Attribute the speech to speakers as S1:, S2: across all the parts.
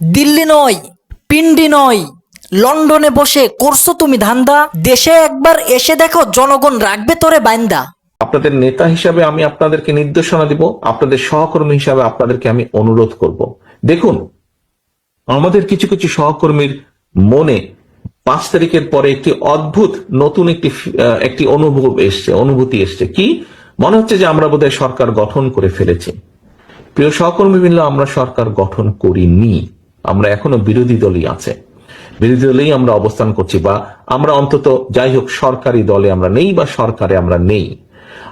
S1: দিল্লি নয়, পিন্ডি নয়, লন্ডনে বসে করছ তুমি ধান্দা? দেশে একবার এসে দেখো জনগণ রাখবে তোরে বাইন্দা।
S2: আপনাদের নেতা হিসাবে আমি আপনাদেরকে নির্দেশনা দিব, আপনাদের সহকর্মী হিসাবে আপনাদেরকে আমি অনুরোধ করব। দেখুন, আমাদের কিছু কিছু সহকর্মীর মনে পাঁচ তারিখের পরে একটি অদ্ভুত নতুন একটি একটি অনুভব এসছে, অনুভূতি এসছে। কি? মনে হচ্ছে যে আমরা বোধহয় সরকার গঠন করে ফেলেছি। প্রিয় সহকর্মী মিলে আমরা সরকার গঠন করিনি। আমরা এখনও বিরোধী দলই আছে। বিরোধী দলেই আমরা অবস্থান করছি বা আমরা অন্তত যাই হোক সরকারি দলে আমরা নেই বা সরকারে আমরা নেই।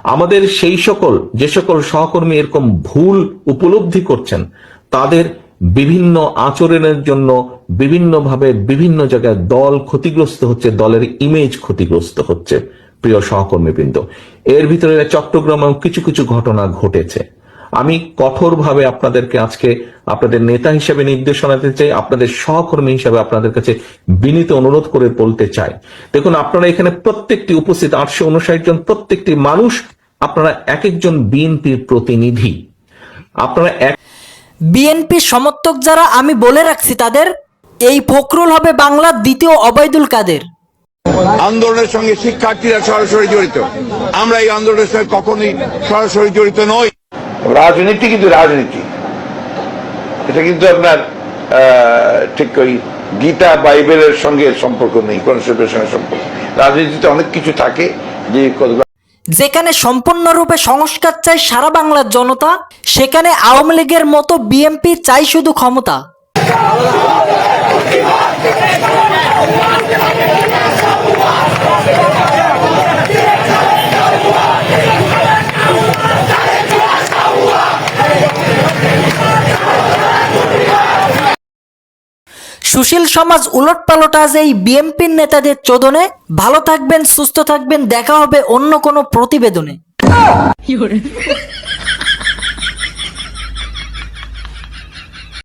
S2: আমাদের সেই সকল, যে সকল সহকর্মী এরকম ভুল উপলব্ধি করছেন, তাদের বিভিন্ন আচরণের জন্য বিভিন্নভাবে বিভিন্ন জায়গায় দল ক্ষতিগ্রস্ত হচ্ছে, দলের ইমেজ ক্ষতিগ্রস্ত হচ্ছে, প্রিয় সহকর্মীবৃন্দ। এর ভিতরে চট্টগ্রামেও কিছু কিছু ঘটনা ঘটেছে। আমি কঠোরভাবে আপনাদেরকে আজকে আপনাদের নেতা হিসেবে নির্দেশনা দিতে চাই আপনাদের সহকর্মী হিসেবে আপনাদের কাছে বিনীত অনুরোধ করে বলতে চাই। দেখুন আপনারা এখানে প্রত্যেকটি উপস্থিত আটশো উনষাট জন প্রত্যেকটি মানুষ আপনারা এক একজন বিএনপির প্রতিনিধি। আপনারা এক
S1: বিএনপি সমর্থক যারা আমি বলে রাখছি তাদের এই ফখরুল হবে বাংলার দ্বিতীয় অবৈদুল কাদের।
S3: আন্দোলনের সঙ্গে শিক্ষার্থীরা সরাসরি জড়িত। আমরা এই আন্দোলনের সঙ্গে কখনোই সরাসরি জড়িত নই। রাজনীতি কিন্তু রাজনীতি। এটা কিন্তু আপনার ঠিক ওই গীতা বাইবেলের সঙ্গে সম্পর্ক নেই কোন শিল্পের সঙ্গে সম্পর্ক রাজনীতিতে অনেক কিছু থাকে যে
S1: যেখানে সম্পূর্ণরূপে সংস্কার চাই সারা বাংলার জনতা, সেখানে আওয়ামী লীগের মতো বিএনপি চাই শুধু ক্ষমতা। সুশীল সমাজ উলট পালট আজ এই বিএনপির নেতাদের চোদনে। ভালো থাকবেন, সুস্থ থাকবেন, দেখা হবে অন্য কোনো প্রতিবেদনে।